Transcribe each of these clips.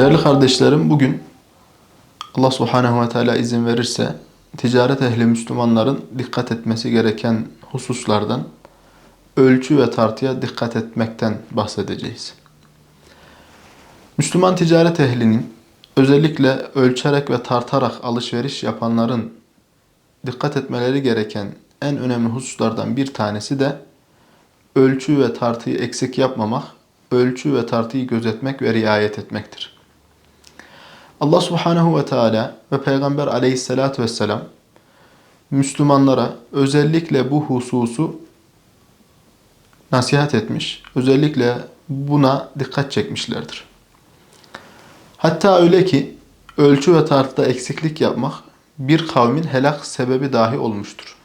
Değerli kardeşlerim bugün Allah subhanehu ve teala izin verirse ticaret ehli Müslümanların dikkat etmesi gereken hususlardan ölçü ve tartıya dikkat etmekten bahsedeceğiz. Müslüman ticaret ehlinin özellikle ölçerek ve tartarak alışveriş yapanların dikkat etmeleri gereken en önemli hususlardan bir tanesi de ölçü ve tartıyı eksik yapmamak, ölçü ve tartıyı gözetmek ve riayet etmektir. Allah Subhanahu ve Teala ve Peygamber Aleyhisselatü Vesselam Müslümanlara özellikle bu hususu nasihat etmiş. Özellikle buna dikkat çekmişlerdir. Hatta öyle ki ölçü ve tartıda eksiklik yapmak bir kavmin helak sebebi dahi olmuştur.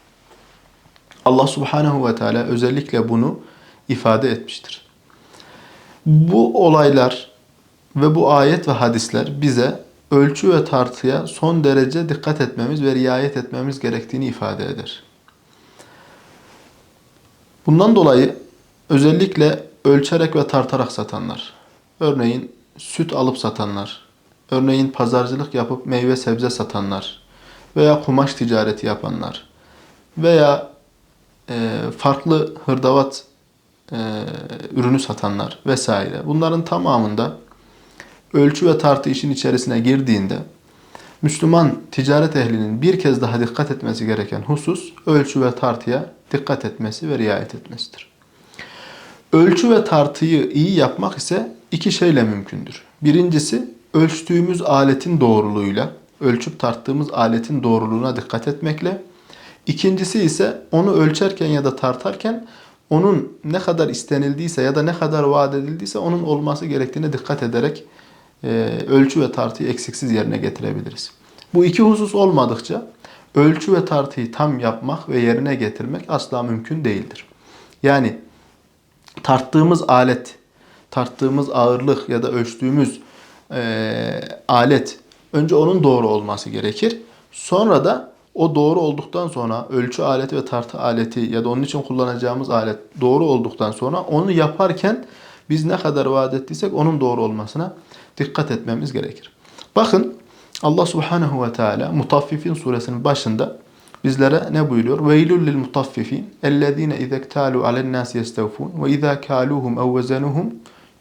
Allah Subhanahu ve Teala özellikle bunu ifade etmiştir. Bu olaylar ve bu ayet ve hadisler bize ölçü ve tartıya son derece dikkat etmemiz ve riayet etmemiz gerektiğini ifade eder. Bundan dolayı özellikle ölçerek ve tartarak satanlar, örneğin süt alıp satanlar, örneğin pazarcılık yapıp meyve sebze satanlar veya kumaş ticareti yapanlar veya e, farklı hırdavat e, ürünü satanlar vesaire. Bunların tamamında ölçü ve tartı işin içerisine girdiğinde Müslüman ticaret ehlinin bir kez daha dikkat etmesi gereken husus ölçü ve tartıya dikkat etmesi ve riayet etmesidir. Ölçü ve tartıyı iyi yapmak ise iki şeyle mümkündür. Birincisi ölçtüğümüz aletin doğruluğuyla, ölçüp tarttığımız aletin doğruluğuna dikkat etmekle. İkincisi ise onu ölçerken ya da tartarken onun ne kadar istenildiyse ya da ne kadar vaat edildiyse onun olması gerektiğine dikkat ederek ölçü ve tartıyı eksiksiz yerine getirebiliriz. Bu iki husus olmadıkça ölçü ve tartıyı tam yapmak ve yerine getirmek asla mümkün değildir. Yani tarttığımız alet, tarttığımız ağırlık ya da ölçtüğümüz e, alet önce onun doğru olması gerekir. Sonra da o doğru olduktan sonra ölçü aleti ve tartı aleti ya da onun için kullanacağımız alet doğru olduktan sonra onu yaparken biz ne kadar vaat ettiysek onun doğru olmasına dikkat etmemiz gerekir. Bakın Allah Subhanahu ve Teala Mutaffifin suresinin başında bizlere ne buyuruyor? Veylül lil mutaffifin ellezine izektalu alen nas yestevfun ve izâ kâluhum ev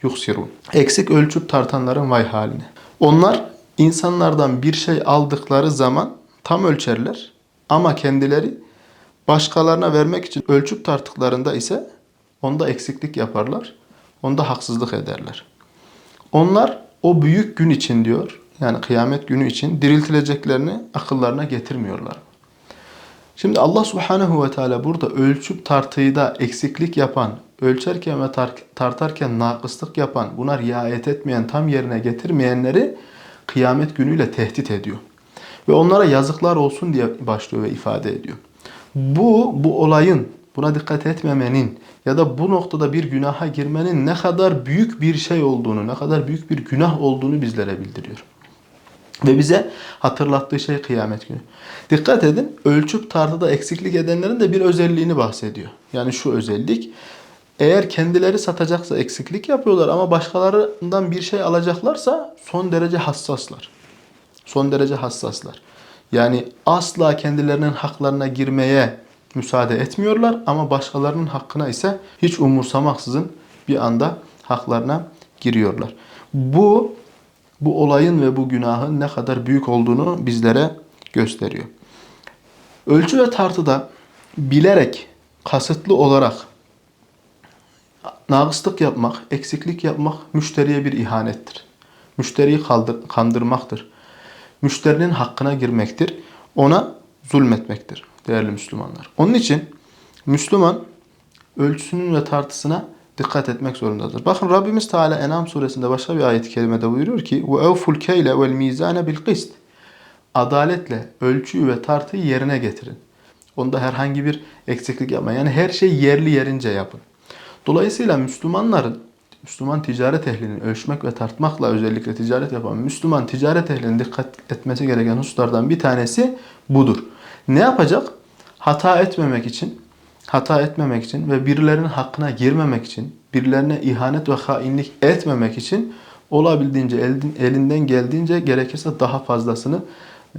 yuksirun. Eksik ölçüp tartanların vay haline. Onlar insanlardan bir şey aldıkları zaman tam ölçerler ama kendileri başkalarına vermek için ölçüp tarttıklarında ise onda eksiklik yaparlar. Onda haksızlık ederler. Onlar o büyük gün için diyor, yani kıyamet günü için diriltileceklerini akıllarına getirmiyorlar. Şimdi Allah Subhanahu ve Teala burada ölçüp tartıyı da eksiklik yapan, ölçerken ve tar tartarken nakıslık yapan, buna riayet etmeyen, tam yerine getirmeyenleri kıyamet günüyle tehdit ediyor. Ve onlara yazıklar olsun diye başlıyor ve ifade ediyor. Bu, bu olayın, buna dikkat etmemenin ya da bu noktada bir günaha girmenin ne kadar büyük bir şey olduğunu, ne kadar büyük bir günah olduğunu bizlere bildiriyor. Ve bize hatırlattığı şey kıyamet günü. Dikkat edin, ölçüp tartıda eksiklik edenlerin de bir özelliğini bahsediyor. Yani şu özellik, eğer kendileri satacaksa eksiklik yapıyorlar ama başkalarından bir şey alacaklarsa son derece hassaslar. Son derece hassaslar. Yani asla kendilerinin haklarına girmeye müsaade etmiyorlar ama başkalarının hakkına ise hiç umursamaksızın bir anda haklarına giriyorlar. Bu bu olayın ve bu günahın ne kadar büyük olduğunu bizlere gösteriyor. Ölçü ve tartıda bilerek, kasıtlı olarak nağıslık yapmak, eksiklik yapmak müşteriye bir ihanettir. Müşteriyi kandırmaktır. Müşterinin hakkına girmektir. Ona zulmetmektir değerli Müslümanlar. Onun için Müslüman ölçüsünün ve tartısına dikkat etmek zorundadır. Bakın Rabbimiz Teala Enam suresinde başka bir ayet-i kerimede buyuruyor ki vel mizane bil kist. Adaletle ölçüyü ve tartıyı yerine getirin. Onda herhangi bir eksiklik yapmayın. Yani her şey yerli yerince yapın. Dolayısıyla Müslümanların Müslüman ticaret ehlinin ölçmek ve tartmakla özellikle ticaret yapan Müslüman ticaret ehlinin dikkat etmesi gereken hususlardan bir tanesi budur. Ne yapacak? Hata etmemek için, hata etmemek için ve birilerinin hakkına girmemek için, birilerine ihanet ve hainlik etmemek için olabildiğince elin- elinden geldiğince gerekirse daha fazlasını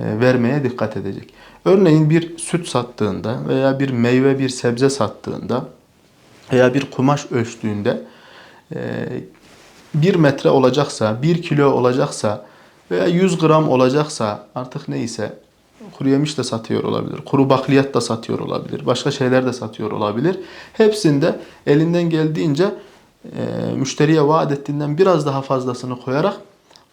e, vermeye dikkat edecek. Örneğin bir süt sattığında veya bir meyve bir sebze sattığında veya bir kumaş ölçtüğünde e, 1 metre olacaksa, 1 kilo olacaksa veya 100 gram olacaksa artık neyse kuru yemiş de satıyor olabilir, kuru bakliyat da satıyor olabilir, başka şeyler de satıyor olabilir. Hepsinde elinden geldiğince e, müşteriye vaat ettiğinden biraz daha fazlasını koyarak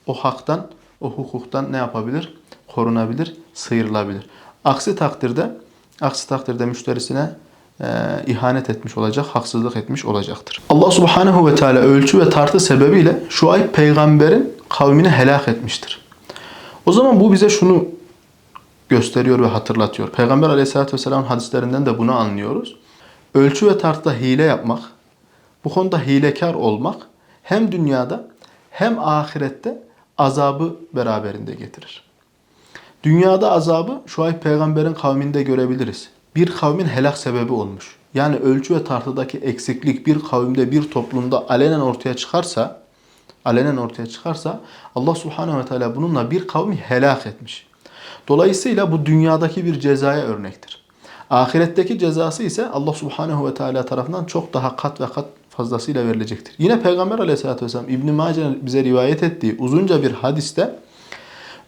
o haktan, o hukuktan ne yapabilir? Korunabilir, sıyrılabilir. Aksi takdirde, aksi takdirde müşterisine e, ihanet etmiş olacak, haksızlık etmiş olacaktır. Allah Subhanahu ve Teala ölçü ve tartı sebebiyle Şuayb peygamberin kavmini helak etmiştir. O zaman bu bize şunu gösteriyor ve hatırlatıyor. Peygamber Aleyhisselatü Vesselam hadislerinden de bunu anlıyoruz. Ölçü ve tartıda hile yapmak, bu konuda hilekar olmak hem dünyada hem ahirette azabı beraberinde getirir. Dünyada azabı Şuayb peygamberin kavminde görebiliriz. Bir kavmin helak sebebi olmuş. Yani ölçü ve tartıdaki eksiklik bir kavimde, bir toplumda alenen ortaya çıkarsa, alenen ortaya çıkarsa Allah Subhanahu ve Teala bununla bir kavmi helak etmiş. Dolayısıyla bu dünyadaki bir cezaya örnektir. Ahiretteki cezası ise Allah Subhanahu ve Teala tarafından çok daha kat ve kat fazlasıyla verilecektir. Yine Peygamber Aleyhisselatü Vesselam İbn-i bize rivayet ettiği uzunca bir hadiste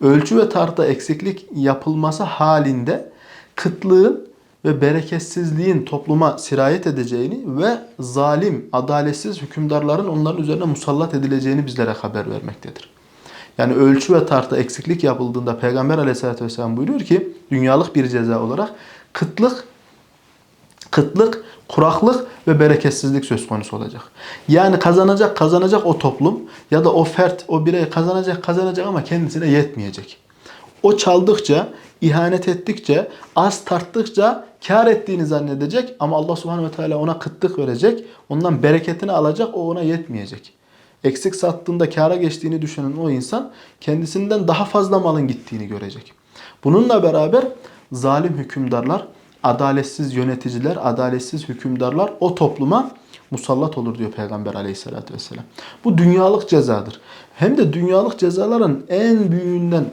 ölçü ve tartıda eksiklik yapılması halinde kıtlığın ve bereketsizliğin topluma sirayet edeceğini ve zalim, adaletsiz hükümdarların onların üzerine musallat edileceğini bizlere haber vermektedir. Yani ölçü ve tartıda eksiklik yapıldığında Peygamber aleyhissalatü vesselam buyuruyor ki dünyalık bir ceza olarak kıtlık, kıtlık, kuraklık ve bereketsizlik söz konusu olacak. Yani kazanacak kazanacak o toplum ya da o fert, o birey kazanacak kazanacak ama kendisine yetmeyecek. O çaldıkça, ihanet ettikçe, az tarttıkça kar ettiğini zannedecek ama Allah subhanehu ve teala ona kıtlık verecek. Ondan bereketini alacak, o ona yetmeyecek. Eksik sattığında kâra geçtiğini düşünen o insan kendisinden daha fazla malın gittiğini görecek. Bununla beraber zalim hükümdarlar, adaletsiz yöneticiler, adaletsiz hükümdarlar o topluma musallat olur diyor Peygamber aleyhissalatü vesselam. Bu dünyalık cezadır. Hem de dünyalık cezaların en büyüğünden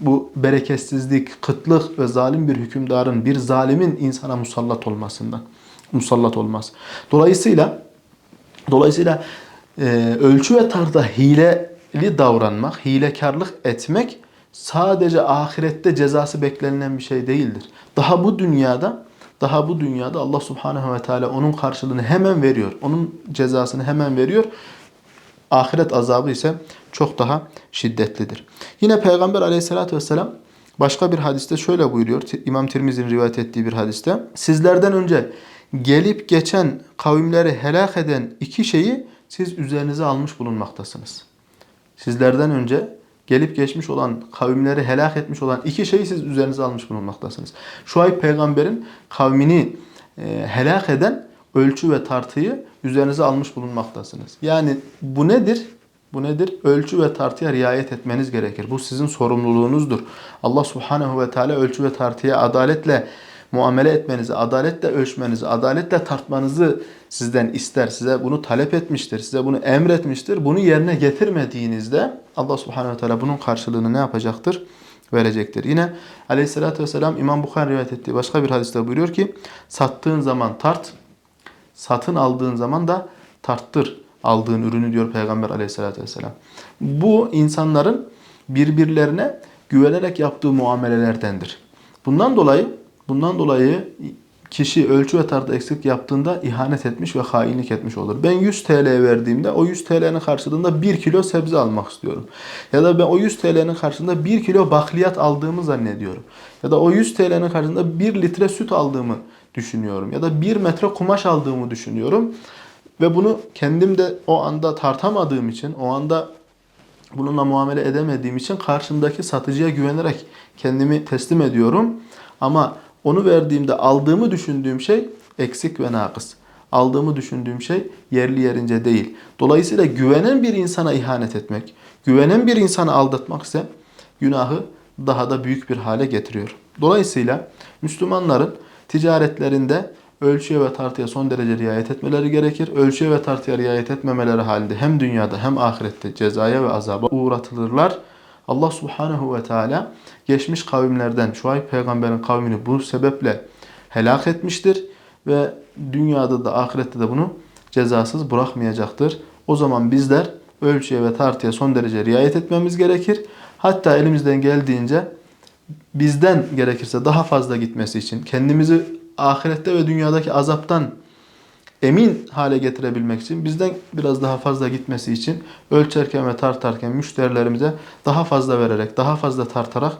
bu bereketsizlik, kıtlık ve zalim bir hükümdarın, bir zalimin insana musallat olmasından. Musallat olmaz. Dolayısıyla dolayısıyla e, ölçü ve tartıda hileli davranmak, hilekarlık etmek sadece ahirette cezası beklenilen bir şey değildir. Daha bu dünyada daha bu dünyada Allah Subhanahu ve Teala onun karşılığını hemen veriyor. Onun cezasını hemen veriyor. Ahiret azabı ise çok daha şiddetlidir. Yine Peygamber aleyhissalatü vesselam başka bir hadiste şöyle buyuruyor. İmam Tirmizi'nin rivayet ettiği bir hadiste. Sizlerden önce gelip geçen kavimleri helak eden iki şeyi siz üzerinize almış bulunmaktasınız. Sizlerden önce gelip geçmiş olan kavimleri helak etmiş olan iki şeyi siz üzerinize almış bulunmaktasınız. Şuayb peygamberin kavmini e, helak eden ölçü ve tartıyı üzerinize almış bulunmaktasınız. Yani bu nedir? Bu nedir? Ölçü ve tartıya riayet etmeniz gerekir. Bu sizin sorumluluğunuzdur. Allah Subhanahu ve Teala ölçü ve tartıya adaletle muamele etmenizi, adaletle ölçmenizi, adaletle tartmanızı sizden ister. Size bunu talep etmiştir. Size bunu emretmiştir. Bunu yerine getirmediğinizde Allah Subhanahu ve Teala bunun karşılığını ne yapacaktır? Verecektir. Yine Aleyhisselatü Vesselam İmam Bukhari rivayet ettiği başka bir hadiste buyuruyor ki sattığın zaman tart, satın aldığın zaman da tarttır aldığın ürünü diyor Peygamber Aleyhisselatü Vesselam. Bu insanların birbirlerine güvenerek yaptığı muamelelerdendir. Bundan dolayı bundan dolayı kişi ölçü ve tartıda eksik yaptığında ihanet etmiş ve hainlik etmiş olur. Ben 100 TL verdiğimde o 100 TL'nin karşılığında 1 kilo sebze almak istiyorum. Ya da ben o 100 TL'nin karşılığında 1 kilo bakliyat aldığımı zannediyorum. Ya da o 100 TL'nin karşılığında 1 litre süt aldığımı düşünüyorum. Ya da 1 metre kumaş aldığımı düşünüyorum. Ve bunu kendim de o anda tartamadığım için, o anda bununla muamele edemediğim için karşımdaki satıcıya güvenerek kendimi teslim ediyorum. Ama onu verdiğimde aldığımı düşündüğüm şey eksik ve nakıs. Aldığımı düşündüğüm şey yerli yerince değil. Dolayısıyla güvenen bir insana ihanet etmek, güvenen bir insanı aldatmak ise günahı daha da büyük bir hale getiriyor. Dolayısıyla Müslümanların ticaretlerinde ölçüye ve tartıya son derece riayet etmeleri gerekir. Ölçüye ve tartıya riayet etmemeleri halinde hem dünyada hem ahirette cezaya ve azaba uğratılırlar. Allah subhanehu ve teala geçmiş kavimlerden Şuayb peygamberin kavmini bu sebeple helak etmiştir ve dünyada da ahirette de bunu cezasız bırakmayacaktır. O zaman bizler ölçüye ve tartıya son derece riayet etmemiz gerekir. Hatta elimizden geldiğince bizden gerekirse daha fazla gitmesi için kendimizi ahirette ve dünyadaki azaptan emin hale getirebilmek için bizden biraz daha fazla gitmesi için ölçerken ve tartarken müşterilerimize daha fazla vererek, daha fazla tartarak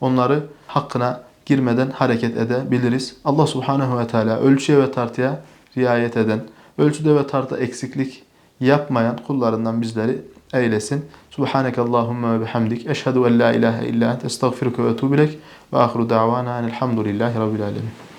onları hakkına girmeden hareket edebiliriz. Allah Subhanahu ve Teala ölçüye ve tartıya riayet eden, ölçüde ve tartıda eksiklik yapmayan kullarından bizleri eylesin. Subhaneke Allahumma ve bihamdik. Eşhedü en la ilahe illa ent. Estağfiruke ve etûbü ilek. Ve ahiru da'vana enelhamdülillahi rabbil alemin.